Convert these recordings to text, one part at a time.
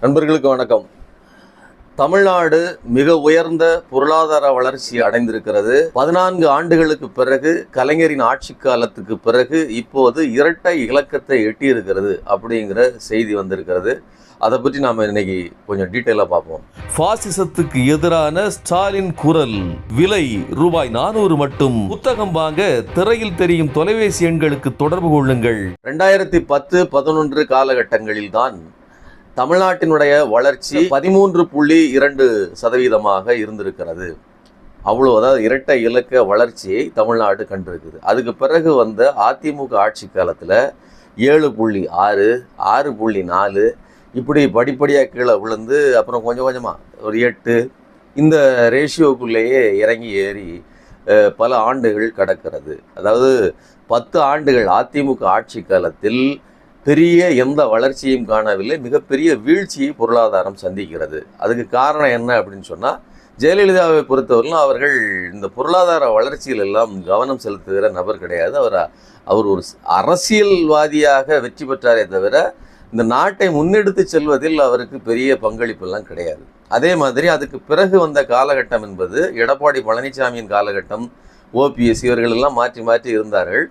நண்பர்களுக்கு வணக்கம். தமிழ்நாடு மிக உயர்ந்த பொருளாதார வளர்ச்சி அடைந்திருக்கிறது. பதினான்கு ஆண்டுகளுக்கு பிறகு கலைஞரின் ஆட்சி காலத்துக்கு பிறகு இப்போது இரட்டை இலக்கத்தை எட்டியிருக்கிறது அப்படிங்கிற செய்தி வந்திருக்கிறது. அதை பற்றி நாம் இன்னைக்கு கொஞ்சம் டீட்டெயிலாக பார்ப்போம். பாசிசத்துக்கு எதிரான ஸ்டாலின் குரல். விலை ரூபாய் நானூறு மட்டும். புத்தகம் வாங்க திரையில் தெரியும் தொலைபேசி எண்களுக்கு தொடர்பு கொள்ளுங்கள். ரெண்டாயிரத்தி பத்து பதினொன்று காலகட்டங்களில் தான் தமிழ்நாட்டினுடைய வளர்ச்சி பதிமூன்று புள்ளி இரண்டு சதவீதமாக இருந்திருக்கிறது. அவ்வளோ அதாவது இரட்டை இலக்க வளர்ச்சியை தமிழ்நாடு கண்டிருக்குது. அதுக்கு பிறகு வந்த அதிமுக ஆட்சி காலத்தில் ஏழு புள்ளி ஆறு ஆறு புள்ளி நாலு இப்படி படிப்படியாக கீழே விழுந்து அப்புறம் கொஞ்சம் கொஞ்சமாக ஒரு எட்டு இந்த ரேஷியோக்குள்ளேயே இறங்கி ஏறி பல ஆண்டுகள் கடக்கிறது. அதாவது பத்து ஆண்டுகள் அதிமுக ஆட்சி காலத்தில் பெரிய எந்த வளர்ச்சியும் காணவில்லை மிகப்பெரிய வீழ்ச்சியை பொருளாதாரம் சந்திக்கிறது. அதுக்கு காரணம் என்ன அப்படின்னு சொன்னால் ஜெயலலிதாவை பொறுத்தவரையிலும் அவர்கள் இந்த பொருளாதார வளர்ச்சியில் எல்லாம் கவனம் செலுத்துகிற நபர் கிடையாது. அவர் அவர் ஒரு அரசியல்வாதியாக வெற்றி பெற்றாரே தவிர இந்த நாட்டை முன்னெடுத்து செல்வதில் அவருக்கு பெரிய பங்களிப்பெல்லாம் கிடையாது. அதே மாதிரி அதுக்கு பிறகு வந்த காலகட்டம் என்பது எடப்பாடி பழனிசாமியின் காலகட்டம் ஓபிஎஸ் இவர்கள் எல்லாம் மாற்றி மாற்றி இருந்தார்கள்.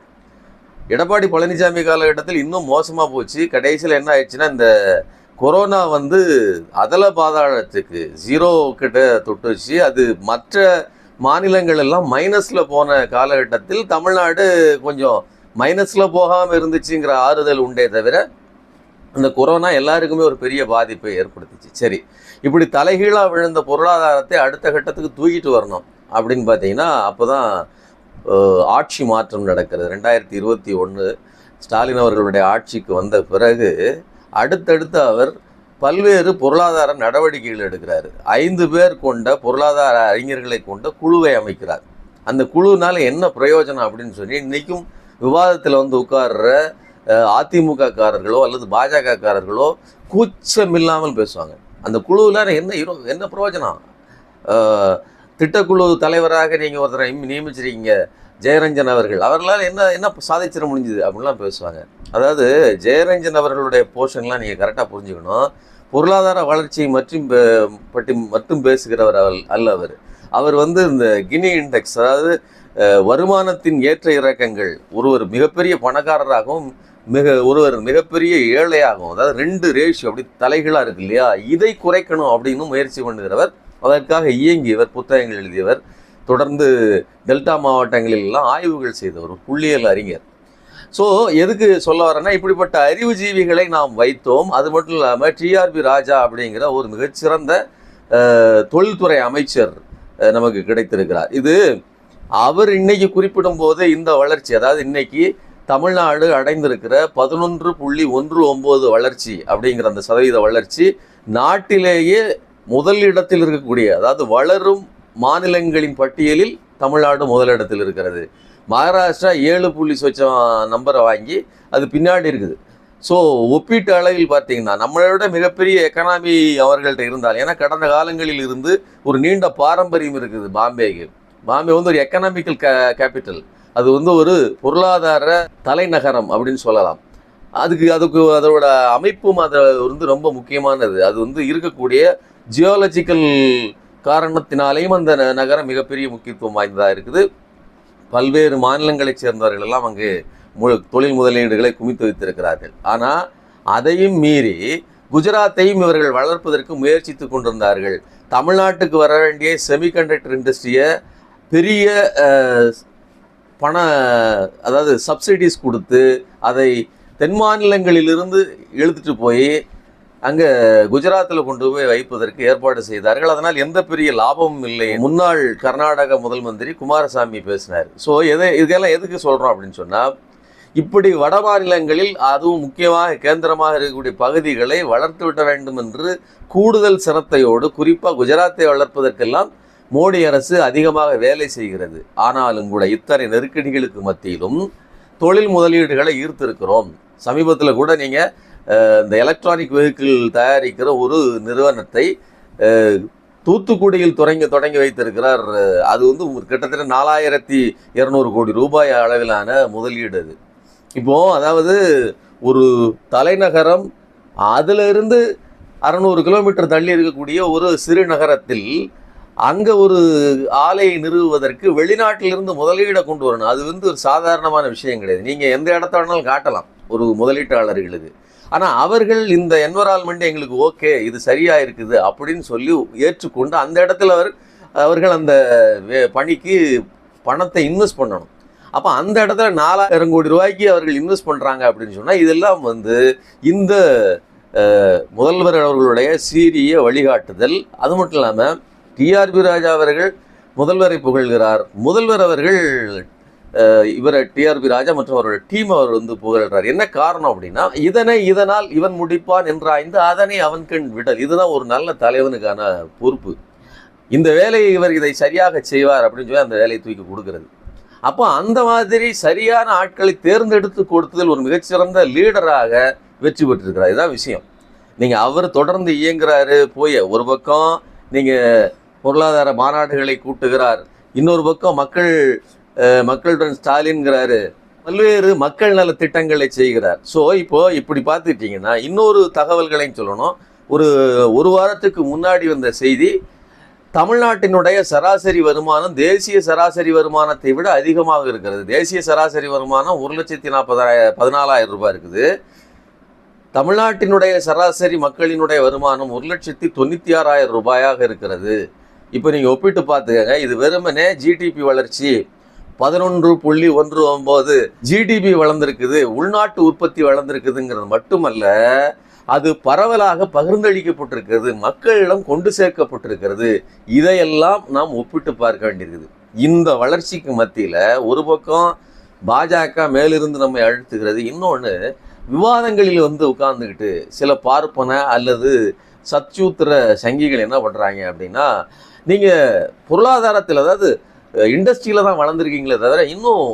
எடப்பாடி பழனிசாமி காலகட்டத்தில் இன்னும் மோசமாக போச்சு. கடைசியில் என்ன ஆயிடுச்சுன்னா இந்த கொரோனா வந்து அதல பாதாளத்துக்கு ஜீரோ கிட்ட தொட்டுச்சு. அது மற்ற மாநிலங்கள் எல்லாம் மைனஸில் போன காலகட்டத்தில் தமிழ்நாடு கொஞ்சம் மைனஸில் போகாமல் இருந்துச்சுங்கிற ஆறுதல் உண்டே தவிர இந்த கொரோனா எல்லாருக்குமே ஒரு பெரிய பாதிப்பை ஏற்படுத்துச்சு. சரி இப்படி தலைகீழாக விழுந்த பொருளாதாரத்தை அடுத்த கட்டத்துக்கு தூக்கிட்டு வரணும் அப்படின்னு பார்த்தீங்கன்னா அப்போ தான் ஆட்சி மாற்றம் நடக்கிறது. ரெண்டாயிரத்தி இருபத்தி ஒன்று ஸ்டாலின் அவர்களுடைய ஆட்சிக்கு வந்த பிறகு அடுத்தடுத்து அவர் பல்வேறு பொருளாதார நடவடிக்கைகள் எடுக்கிறார். ஐந்து பேர் கொண்ட பொருளாதார அறிஞர்களை கொண்ட குழுவை அமைக்கிறார். அந்த குழுனால என்ன பிரயோஜனம் அப்படின்னு சொல்லி இன்றைக்கும் விவாதத்தில் வந்து உட்கார்ற அஹ், அதிமுக காரர்களோ அல்லது பாஜகக்காரர்களோ கூச்சமில்லாமல் பேசுவாங்க. அந்த குழுவில் என்ன இரு- என்ன பிரயோஜனம்? திட்டக்குழு தலைவராக நீங்கள் ஒருத்தரை நியமிச்சிருக்கீங்க. ஜெயரஞ்சன் அவர்கள். அவர்களால் என்ன என்ன சாதிச்சிட முடிஞ்சுது அப்படின்லாம் பேசுவாங்க. அதாவது ஜெயரஞ்சன் அவர்களுடைய போர்ஷன்லாம் நீங்கள் கரெக்டாக புரிஞ்சுக்கணும். பொருளாதார வளர்ச்சியை மற்றும் பற்றி மட்டும் பேசுகிறவர் அவர் அல்ல அவர். அவர் வந்து இந்த கினி இண்டெக்ஸ் அதாவது வருமானத்தின் ஏற்ற இறக்கங்கள் ஒருவர் மிகப்பெரிய பணக்காரராகவும் மிக ஒருவர் மிகப்பெரிய ஏழையாகவும் அதாவது ரெண்டு ரேஷியோ அப்படி தலைகளாக இருக்கு இல்லையா? இதை குறைக்கணும் அப்படின்னு முயற்சி பண்ணுகிறவர் அதற்காக இயங்கியவர் புத்தகங்கள் எழுதியவர். தொடர்ந்து டெல்டா மாவட்டங்களிலெல்லாம் ஆய்வுகள் செய்தவர் ஒரு அறிஞர். ஸோ எதுக்கு சொல்ல வரேன்னா இப்படிப்பட்ட அறிவுஜீவிகளை நாம் வைத்தோம். அது மட்டும் இல்லாமல் டிஆர்பி ராஜா அப்படிங்கிற ஒரு மிகச்சிறந்த தொழில்துறை அமைச்சர் நமக்கு கிடைத்திருக்கிறார். இது அவர் இன்னைக்கு குறிப்பிடும் போது இந்த வளர்ச்சி அதாவது இன்னைக்கு தமிழ்நாடு அடைந்திருக்கிற பதினொன்று புள்ளி ஒன்று ஒம்பது வளர்ச்சி அப்படிங்கிற அந்த சதவீத வளர்ச்சி நாட்டிலேயே முதல் இடத்தில் இருக்கக்கூடிய அதாவது வளரும் மாநிலங்களின் பட்டியலில் தமிழ்நாடு முதலிடத்தில் இருக்கிறது. மகாராஷ்டிரா ஏழு புள்ளி சொச்சம் நம்பரை வாங்கி அது பின்னாடி இருக்குது. ஸோ ஒப்பீட்டு அளவில் பார்த்தீங்கன்னா நம்மளை விட மிகப்பெரிய எக்கனாமி அவர்கள்ட்ட இருந்தால் ஏன்னா கடந்த காலங்களில் இருந்து ஒரு நீண்ட பாரம்பரியம் இருக்குது பாம்பேக்கு. பாம்பே வந்து ஒரு எக்கனாமிக்கல் கே கேபிட்டல் அது வந்து ஒரு பொருளாதார தலைநகரம் அப்படின்னு சொல்லலாம். அதுக்கு அதுக்கு அதோட அமைப்பும் அது வந்து ரொம்ப முக்கியமானது. அது வந்து இருக்கக்கூடிய ஜியாலஜிக்கல் காரணத்தினாலேயும் அந்த ந- நகரம் மிகப்பெரிய முக்கியத்துவம் வாய்ந்ததாக இருக்குது. பல்வேறு மாநிலங்களைச் சேர்ந்தவர்கள் எல்லாம் அங்கு மு- தொழில் முதலீடுகளை குமித்து வைத்திருக்கிறார்கள். ஆனால் அதையும் மீறி குஜராத்தையும் இவர்கள் வளர்ப்பதற்கு முயற்சித்து கொண்டிருந்தார்கள். தமிழ்நாட்டுக்கு வர வேண்டிய செமிகண்டக்டர் இண்டஸ்ட்ரியை பெரிய பண அதாவது சப்சிடிஸ் கொடுத்து அதை தென் மாநிலங்களிலிருந்து இழுத்துட்டு போய் அங்கே குஜராத்தில் கொண்டு போய் வைப்பதற்கு ஏற்பாடு செய்தார்கள். அதனால் எந்த பெரிய லாபமும் இல்லை முன்னாள் கர்நாடக முதல் மந்திரி குமாரசாமி பேசினார். ஸோ எதை இதெல்லாம் எதுக்கு சொல்கிறோம் அப்படின்னு சொன்னால் இப்படி வட மாநிலங்களில் அதுவும் முக்கியமாக கேந்திரமாக இருக்கக்கூடிய பகுதிகளை வளர்த்து விட வேண்டும் என்று கூடுதல் சிரத்தையோடு குறிப்பாக குஜராத்தை வளர்ப்பதற்கெல்லாம் மோடி அரசு அதிகமாக வேலை செய்கிறது. ஆனாலும் கூட இத்தனை நெருக்கடிகளுக்கு மத்தியிலும் தொழில் முதலீடுகளை ஈர்த்திருக்கிறோம். சமீபத்தில் கூட நீங்கள் இந்த எலக்ட்ரானிக் வெஹிக்கிள் தயாரிக்கிற ஒரு நிறுவனத்தை தூத்துக்குடியில் தொடங்கி தொடங்கி வைத்திருக்கிறார். அது வந்து கிட்டத்தட்ட நாலாயிரத்தி இரநூறு கோடி ரூபாய் அளவிலான முதலீடு அது. இப்போது அதாவது ஒரு தலைநகரம் அதிலிருந்து அறநூறு கிலோமீட்டர் தள்ளி இருக்கக்கூடிய ஒரு சிறு நகரத்தில் அங்கே ஒரு ஆலையை நிறுவுவதற்கு வெளிநாட்டிலிருந்து முதலீடை கொண்டு வரணும். அது வந்து ஒரு சாதாரணமான விஷயம் கிடையாது. நீங்கள் எந்த இடத்த வேணாலும் காட்டலாம். ஒரு முதலீட்டாளர்களுக்கு. ஆனால் அவர்கள் இந்த என்வரான்மெண்ட் எங்களுக்கு ஓகே இது சரியாக இருக்குது அப்படின்னு சொல்லி ஏற்றுக்கொண்டு அந்த இடத்துல அவர் அவர்கள் அந்த பணிக்கு பணத்தை இன்வெஸ்ட் பண்ணணும். அப்போ அந்த இடத்துல நாலாயிரம் கோடி ரூபாய்க்கு அவர்கள் இன்வெஸ்ட் பண்ணுறாங்க அப்படின்னு சொன்னால் இதெல்லாம் வந்து இந்த முதல்வர் அவர்களுடைய சீரிய வழிகாட்டுதல். அது மட்டும் இல்லாமல் டிஆர்பி ராஜா அவர்கள் முதல்வரை புகழ்கிறார். முதல்வர் அவர்கள் இவரை டிஆர்பி ராஜா மற்றும் அவரோட டீம் அவர் வந்து புகழ்கிறார் என்ன காரணம் அப்படின்னா இதனை இதனால் இவன் முடிப்பான் என்றாய்ந்து அதனை அவன் கண் விடல். இதுதான் ஒரு நல்ல தலைவனுக்கான பொறுப்பு. இந்த வேலையை இவர் இதை சரியாக செய்வார் அப்படின்னு சொல்லி அந்த வேலையை தூக்கி கொடுக்கிறது. அப்போ அந்த மாதிரி சரியான ஆட்களை தேர்ந்தெடுத்து கொடுத்ததில் ஒரு மிகச்சிறந்த லீடராக வெற்றி பெற்றிருக்கிறார். இதுதான் விஷயம். நீங்கள் அவர் தொடர்ந்து இயங்குறாரு போய் ஒரு பக்கம் நீங்கள் பொருளாதார மாநாடுகளை கூட்டுகிறார் இன்னொரு பக்கம் மக்கள் மக்களுடன் ஸ்டாலின்கிறாரு பல்வேறு மக்கள் நல திட்டங்களை செய்கிறார். ஸோ இப்போ இப்படி பார்த்துக்கிட்டிங்கன்னா இன்னொரு தகவல்களையும் சொல்லணும். ஒரு ஒரு வாரத்துக்கு முன்னாடி வந்த செய்தி தமிழ்நாட்டினுடைய சராசரி வருமானம் தேசிய சராசரி வருமானத்தை விட அதிகமாக இருக்கிறது. தேசிய சராசரி வருமானம் ஒரு லட்சத்தி நாற்பதாயிரம் பதினாலாயிரம் ரூபாய் இருக்குது. தமிழ்நாட்டினுடைய சராசரி மக்களினுடைய வருமானம் ஒரு லட்சத்தி தொண்ணூற்றி ஆறாயிரம் ரூபாயாக இருக்கிறது. இப்போ நீங்கள் ஒப்பிட்டு பார்த்துக்கங்க இது வெறுமனே ஜிடிபி வளர்ச்சி பதினொன்று புள்ளி ஒன்று ஒம்பது ஜிடிபி வளர்ந்துருக்குது உள்நாட்டு உற்பத்தி வளர்ந்துருக்குதுங்கிறது மட்டுமல்ல அது பரவலாக பகிர்ந்தளிக்கப்பட்டிருக்கிறது மக்களிடம் கொண்டு சேர்க்கப்பட்டிருக்கிறது. இதையெல்லாம் நாம் ஒப்பிட்டு பார்க்க வேண்டியிருக்குது. இந்த வளர்ச்சிக்கு மத்தியில் ஒரு பக்கம் பாஜக மேலிருந்து நம்மை அழுத்துகிறது இன்னொன்று விவாதங்களில் வந்து உட்கார்ந்துக்கிட்டு சில பார்ப்பன அல்லது சத்சூத்திர சங்கிகள் என்ன பண்ணுறாங்க அப்படின்னா நீங்கள் பொருளாதாரத்தில் அதாவது இண்டஸ்ட்ரியில் தான் வளர்ந்துருக்கீங்களே தவிர இன்னும்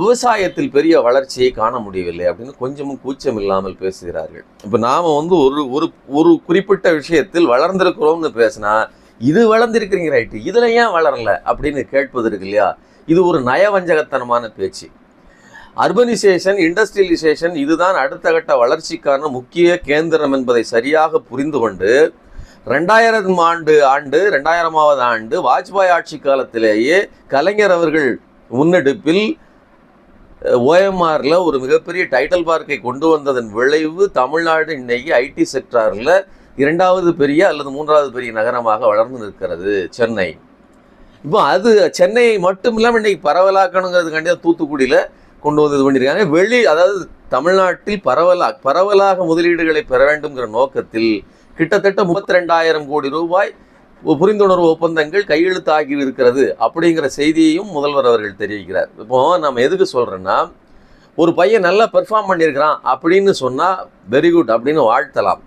விவசாயத்தில் பெரிய வளர்ச்சியை காண முடியவில்லை அப்படின்னு கொஞ்சமும் கூச்சம் இல்லாமல் பேசுகிறார்கள். இப்போ நாம் வந்து ஒரு ஒரு ஒரு குறிப்பிட்ட விஷயத்தில் வளர்ந்திருக்கிறோம்னு பேசினா இது வளர்ந்துருக்கிறீங்க ரைட்டு. இதில் ஏன் வளரல அப்படின்னு கேட்பது இருக்கு இல்லையா? இது ஒரு நயவஞ்சகத்தனமான பேச்சு. அர்பனைசேஷன் இண்டஸ்ட்ரியலைசேஷன் இதுதான் அடுத்த கட்ட வளர்ச்சிக்கான முக்கிய கேந்திரம் என்பதை சரியாக புரிந்து கொண்டு ரெண்டாயிரம் ஆண்டு ஆண்டு ரெண்டாயிரமாவது ஆண்டு வாஜ்பாய் ஆட்சி காலத்திலேயே கலைஞர் அவர்கள் முன்னெடுப்பில் ஓஎம்ஆரில் ஒரு மிகப்பெரிய டைட்டில் பார்க்கை கொண்டு வந்ததன் விளைவு தமிழ்நாடு இன்னைக்கு ஐடி செக்டாரில் இரண்டாவது பெரிய அல்லது மூன்றாவது பெரிய நகரமாக வளர்ந்து நிற்கிறது சென்னை. இப்போ அது சென்னையை மட்டும் இல்லாமல் இன்னைக்கு பரவலாக்கணுங்கிறதுக்காண்டி தான் தூத்துக்குடியில் கொண்டு வந்து இது பண்ணியிருக்காங்க. வெளி அதாவது தமிழ்நாட்டில் பரவலாக பரவலாக முதலீடுகளை பெற வேண்டும்ங்கிற நோக்கத்தில் கிட்டத்தட்ட முப்பத்தி ரெண்டாயிரம் கோடி ரூபாய் புரிந்துணர்வு ஒப்பந்தங்கள் கையெழுத்தாகி இருக்கிறது அப்படிங்கிற செய்தியையும் முதல்வர் அவர்கள் தெரிவிக்கிறார். இப்போ நம்ம எதுக்கு சொல்கிறேன்னா ஒரு பையன் நல்லா பெர்ஃபார்ம் பண்ணியிருக்கிறான் அப்படின்னு சொன்னால் வெரி குட் அப்படின்னு வாழ்த்தலாம்.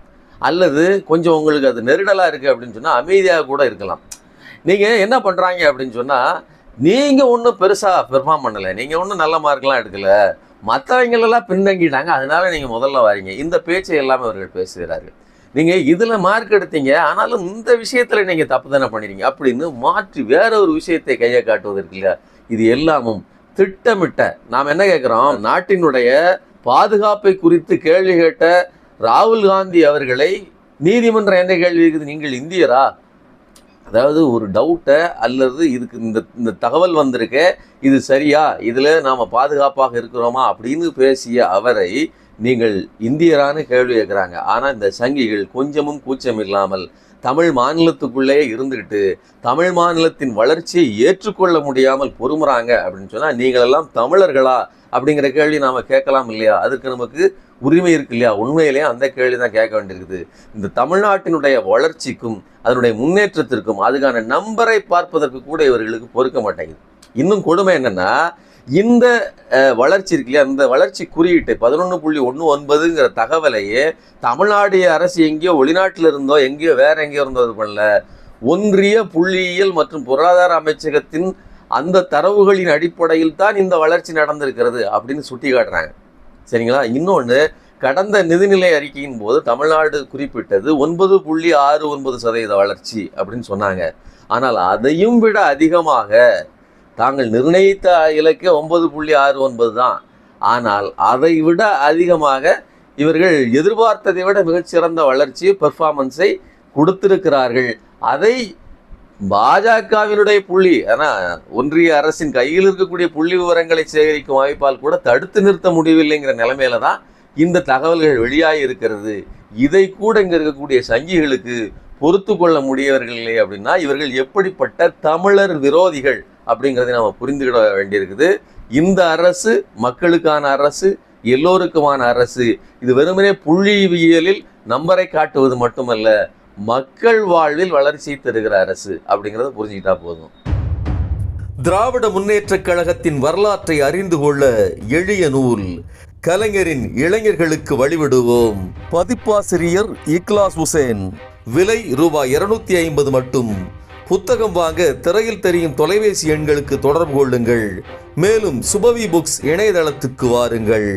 அல்லது கொஞ்சம் உங்களுக்கு அது நெருடலாக இருக்குது அப்படின்னு சொன்னால் அமைதியாக கூட இருக்கலாம். நீங்கள் என்ன பண்ணுறாங்க அப்படின்னு சொன்னால் நீங்கள் ஒன்றும் பெருசாக பெர்ஃபார்ம் பண்ணலை. நீங்கள் ஒன்றும் நல்ல மார்க்லாம் எடுக்கலை. மற்றவங்களெல்லாம் பின்தங்கிட்டாங்க. அதனால நீங்கள் முதல்ல வரீங்க. இந்த பேச்சை எல்லாமே அவர்கள் பேசுகிறார்கள். நீங்கள் இதில் மார்க் எடுத்தீங்க ஆனாலும் இந்த விஷயத்தில் நீங்கள் தப்பு தானே பண்ணிடுங்க அப்படின்னு மாற்றி வேற ஒரு விஷயத்தை கையை காட்டுவதற்கு இல்லையா இது எல்லாமும் திட்டமிட்ட நாம் என்ன கேட்குறோம்? நாட்டினுடைய பாதுகாப்பை குறித்து கேள்வி கேட்ட ராகுல் காந்தி அவர்களை நீதிமன்றம் என்ன கேள்வி இருக்குது? நீங்கள் இந்தியரா? அதாவது ஒரு டவுட்டை அல்லது இதுக்கு இந்த இந்த தகவல் வந்திருக்க இது சரியா? இதில் நாம் பாதுகாப்பாக இருக்கிறோமா? அப்படின்னு பேசிய அவரை நீங்கள் இந்தியரான கேள்வி கேட்குறாங்க ஆனால் இந்த சங்கிகள் கொஞ்சமும் கூச்சம் இல்லாமல் தமிழ் மாநிலத்துக்குள்ளே இருந்துக்கிட்டு தமிழ் மாநிலத்தின் வளர்ச்சியை ஏற்றுக்கொள்ள முடியாமல் பொறுமுறாங்க அப்படின்னு சொன்னால் நீங்களெல்லாம் தமிழர்களா அப்படிங்கிற கேள்வி நாம் கேட்கலாம் இல்லையா? அதுக்கு நமக்கு உரிமை இருக்கு இல்லையா? உண்மையிலேயே அந்த கேள்வி தான் கேட்க வேண்டியிருக்குது. இந்த தமிழ்நாட்டினுடைய வளர்ச்சிக்கும் அதனுடைய முன்னேற்றத்திற்கும் அதுக்கான நம்பரை பார்ப்பதற்கு கூட இவர்களுக்கு பொறுக்க மாட்டேங்குது. இன்னும் கொடுமை என்னென்னா இந்த வளர்ச்சி இருக்கு இல்லையா? இந்த வளர்ச்சி குறியீட்டு பதினொன்று புள்ளி ஒன்று ஒன்பதுங்கிற தகவலையே தமிழ்நாடு அரசு எங்கேயோ வெளிநாட்டில் இருந்தோ எங்கேயோ வேற எங்கேயோ இருந்தோ இது பண்ணல. ஒன்றிய புள்ளியியல் மற்றும் பொருளாதார அமைச்சகத்தின் அந்த தரவுகளின் அடிப்படையில் தான் இந்த வளர்ச்சி நடந்திருக்கிறது அப்படின்னு சுட்டி காட்டுறாங்க சரிங்களா? இன்னொன்று கடந்த நிதிநிலை அறிக்கையின் போது தமிழ்நாடு குறிப்பிட்டது ஒன்பது புள்ளி ஆறு ஒன்பது சதவீத வளர்ச்சி அப்படின்னு சொன்னாங்க. ஆனால் அதையும் விட அதிகமாக தாங்கள் நிர்ணயித்த இலக்கே ஒன்பது புள்ளி ஆறு ஒன்பது தான். ஆனால் அதை விட அதிகமாக இவர்கள் எதிர்பார்த்ததை விட மிகச்சிறந்த வளர்ச்சி பெர்ஃபார்மன்ஸை கொடுத்திருக்கிறார்கள். அதை பாஜகவினுடைய புள்ளி ஆனால் ஒன்றிய அரசின் கையில் இருக்கக்கூடிய புள்ளி விவரங்களை சேகரிக்கும் வாய்ப்பால் கூட தடுத்து நிறுத்த முடியவில்லைங்கிற நிலைமையில தான் இந்த தகவல்கள் வெளியாகி இருக்கிறது இதை கூட இங்கே இருக்கக்கூடிய சங்கிகளுக்கு பொறுத்து கொள்ள முடியவர்கள் அப்படின்னா இவர்கள் எப்படிப்பட்ட தமிழர் விரோதிகள் அப்படிங்கிறதை நாம புரிந்துகிட வேண்டியிருக்குது. இந்த அரசு மக்களுக்கான அரசு எல்லோருக்குமான அரசு இது வெறுமனே புள்ளிவியலில் நம்பரை காட்டுவது மட்டுமல்ல மக்கள் வாழ்வில் வளர்ச்சியை தருகிற அரசு அப்படிங்கிறத புரிஞ்சுக்கிட்டா போதும். திராவிட முன்னேற்றக் கழகத்தின் வரலாற்றை அறிந்து கொள்ள எளிய நூல் கலைஞரின் இளைஞர்களுக்கு வழிவிடுவோம். பதிப்பாசிரியர் இக்லாஸ் ஹுசேன் விலை ரூபாய் இருநூத்தி ஐம்பது மட்டும். புத்தகம் வாங்க திரையில் தெரியும் தொலைபேசி எண்களுக்கு தொடர்பு கொள்ளுங்கள். மேலும் சுபவி புக்ஸ் இணையதளத்துக்கு வாருங்கள்.